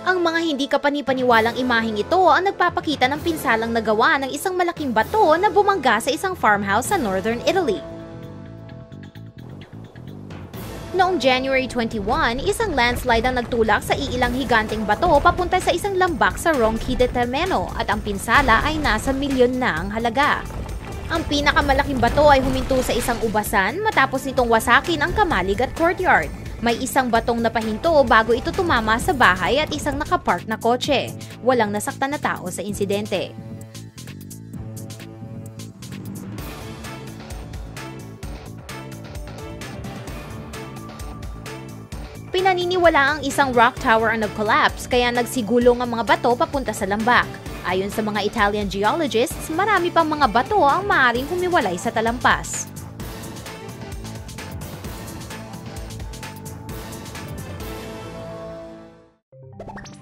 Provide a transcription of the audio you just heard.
Ang mga hindi kapanipaniwalang imaheng ito ang nagpapakita ng pinsalang nagawa ng isang malaking bato na bumangga sa isang farmhouse sa northern Italy. Noong January 21, isang landslide ang nagtulak sa iilang higanteng bato papunta sa isang lambak sa Ronchi de Termeno at ang pinsala ay nasa milyon na ang halaga. Ang pinakamalaking bato ay huminto sa isang ubasan matapos nitong wasakin ang kamalig at courtyard. May isang batong napahinto bago ito tumama sa bahay at isang nakapark na kotse. Walang nasaktan na tao sa insidente. Pinaniniwala ang isang rock tower ang nag-collapse kaya nagsigulong ang mga bato papunta sa lambak. Ayon sa mga Italian geologists, marami pang mga bato ang maaaring humiwalay sa talampas. you